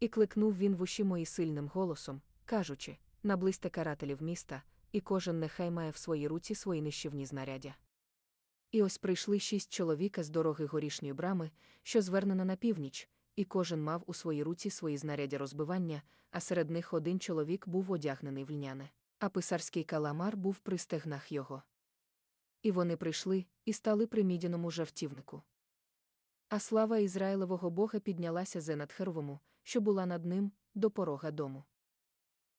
І кликнув він в уші мої сильним голосом, кажучи: наблизьте карателів міста, і кожен нехай має в своїй руці свої нищівні знаряддя. І ось прийшли шість чоловіка з дороги горішньої брами, що звернена на північ, і кожен мав у своїй руці свої знаряддя розбивання, а серед них один чоловік був одягнений в льняне, а писарський каламар був при стегнах його. І вони прийшли і стали при мідяному жартівнику. А слава Ізраїлевого Бога піднялася зе над Хервому, що була над ним, до порога дому.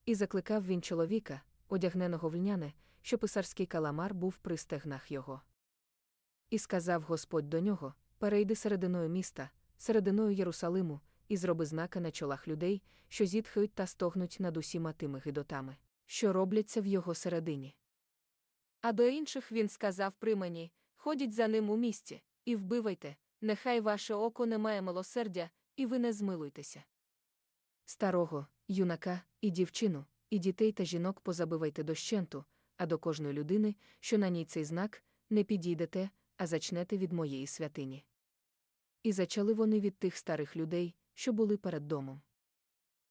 І закликав він чоловіка, одягненого в льняне, що писарський каламар був при стегнах його. І сказав Господь до нього: Перейди серединою міста, серединою Єрусалиму, і зроби знака на чолах людей, що зітхають та стогнуть над усіма тими гидотами, що робляться в його середині. А до інших він сказав при мені: ходіть за ним у місті, і вбивайте, нехай ваше око не має милосердя, і ви не змилуйтеся. Старого, юнака, і дівчину, і дітей та жінок позабивайте дощенту, а до кожної людини, що на ній цей знак, не підійдете, а зачнете від моєї святині. І зачали вони від тих старих людей, що були перед домом.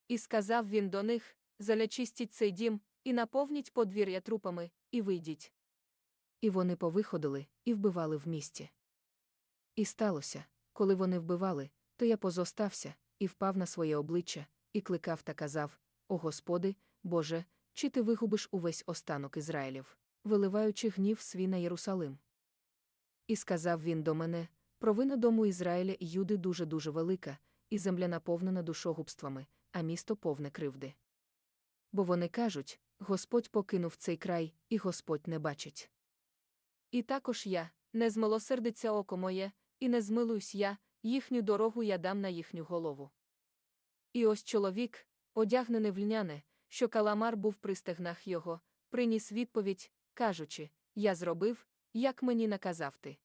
І сказав він до них: Залячистіть цей дім, і наповніть подвір'я трупами, і вийдіть. І вони повиходили, і вбивали в місті. І сталося, коли вони вбивали, то я позостався, і впав на своє обличчя, і кликав та казав: О Господи, Боже, чи ти вигубиш увесь останок Ізраїлів, виливаючи гнів свій на Єрусалим? І сказав він до мене: Провина дому Ізраїля і Юди дуже дуже велика, і земля наповнена душогубствами, а місто повне кривди. Бо вони кажуть: Господь покинув цей край, і Господь не бачить. І також я, не змилосердиться око моє, і не змилуюсь я, їхню дорогу я дам на їхню голову. І ось чоловік, одягнений в льняне, що каламар був при стегнах його, приніс відповідь, кажучи: Я зробив, як мені наказав ти.